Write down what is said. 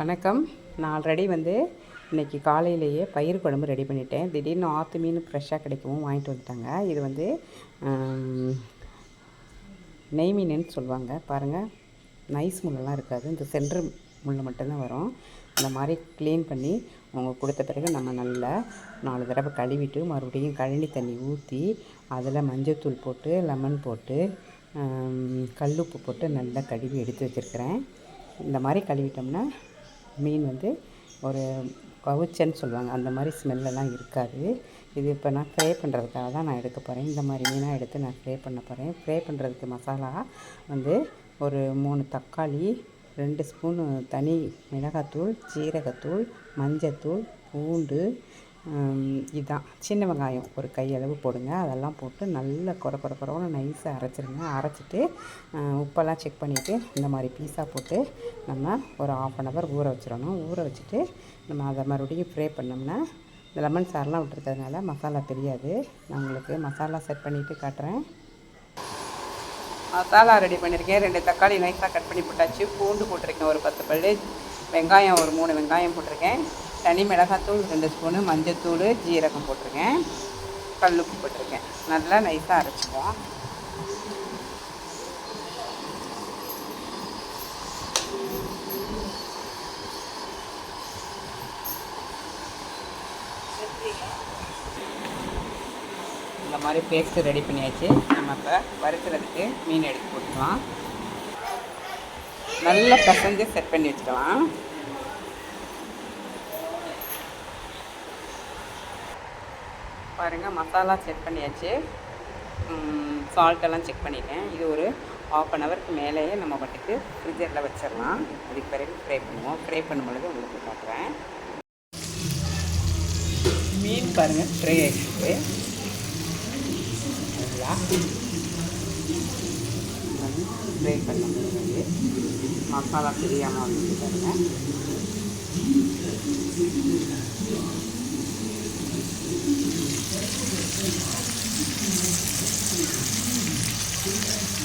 வணக்கம். நான் ஆல்ரெடி வந்து இன்றைக்கி காலையிலேயே பயிர் குழம்பு ரெடி பண்ணிட்டேன். திடீர்னு ஆற்று மீன் ஃப்ரெஷ்ஷாக கிடைக்கவும் வாங்கிட்டு வந்துட்டாங்க. இது வந்து நெய் மீனுன்னு சொல்லுவாங்க. பாருங்கள் நைஸ் முள்ளெல்லாம் இருக்காது. இந்த சென்ட்ரு முள் மட்டும்தான் வரும். இந்த மாதிரி க்ளீன் பண்ணி அவங்க கொடுத்த பிறகு நம்ம நல்லா நாலு தடவை கழுவிட்டு மறுபடியும் கழனி தண்ணி ஊற்றி அதில் மஞ்சத்தூள் போட்டு லெமன் போட்டு கல் கல்லுப்பு போட்டு நல்லா கழுவி எடுத்து வச்சுருக்கிறேன். இந்த மாதிரி கழுவிட்டோம்னா மீன் வந்து ஒரு கவுச்சன்னு சொல்லுவாங்க. அந்த மாதிரி ஸ்மெல்லெல்லாம் இருக்காது. இது இப்போ நான் ஃப்ரை பண்ணுறதுக்காக தான் நான் எடுக்க போகிறேன். இந்த மாதிரி மீனாக எடுத்து நான் ஃப்ரை பண்ண போகிறேன். ஃப்ரை பண்ணுறதுக்கு மசாலா வந்து ஒரு மூணு தக்காளி ரெண்டு ஸ்பூனு தனி மிளகாத்தூள் ஜீரகத்தூள் மஞ்சத்தூள் பூண்டு இதுதான் சின்ன வெங்காயம் ஒரு கையளவு போடுங்க. அதெல்லாம் போட்டு நல்லா குறை குறை குறவுன்னு நைஸாக அரைச்சிருங்க. அரைச்சிட்டு உப்பெல்லாம் செக் பண்ணிவிட்டு இந்த மாதிரி பீஸா போட்டு நம்ம ஒரு ஆஃப் அன் ஹவர் ஊற வச்சிடணும். ஊற வச்சுட்டு நம்ம அதை மறுபடியும் ஃப்ரை பண்ணோம்னா இந்த லெமன் சாரெலாம் விட்டுருக்கிறதுனால மசாலா தெரியாது. நான் உங்களுக்கு மசாலா செட் பண்ணிவிட்டு காட்டுறேன். மசாலா ரெடி பண்ணியிருக்கேன் ரெண்டு தக்காளி நைஸாக கட் பண்ணி போட்டாச்சு. பூண்டு போட்டிருக்கேன் ஒரு பத்து பல்லு. வெங்காயம் ஒரு மூணு வெங்காயம் போட்டிருக்கேன். தனி மிளகாத்தூள் ரெண்டு ஸ்பூனு மஞ்சத்தூள் ஜீரகம் போட்டிருக்கேன். கல்லுப்பு போட்டிருக்கேன். நல்லா நைஸாக அரைச்சிக்குவோம். இந்த மாதிரி பேஸ்ட்டு ரெடி பண்ணியாச்சு. நம்ம இப்போ வறுக்கிறதுக்கு மீன் எடுத்து போட்டுக்கலாம். நல்லா பசஞ்சு செட் பண்ணி வச்சுக்கலாம். பாருங்கள் மசாலா செட் பண்ணியாச்சு. சால்ட்டெல்லாம் செக் பண்ணிட்டேன். இது ஒரு ஆஃப் அன் ஹவருக்கு மேலேயே நம்ம பாட்டுக்கு ஃப்ரிட்ஜரில் வச்சிடலாம். அதுக்கு பிறகு ஃப்ரை பண்ணுவோம். ஃப்ரை பண்ணும் பொழுது உங்களுக்கு காட்டுறேன். மீன் பாருங்கள் ஃப்ரை ஆகிடுச்சு ஃப்ரை பண்ண முடியாது. மசாலா தெரியாமல் வந்து பாருங்கள்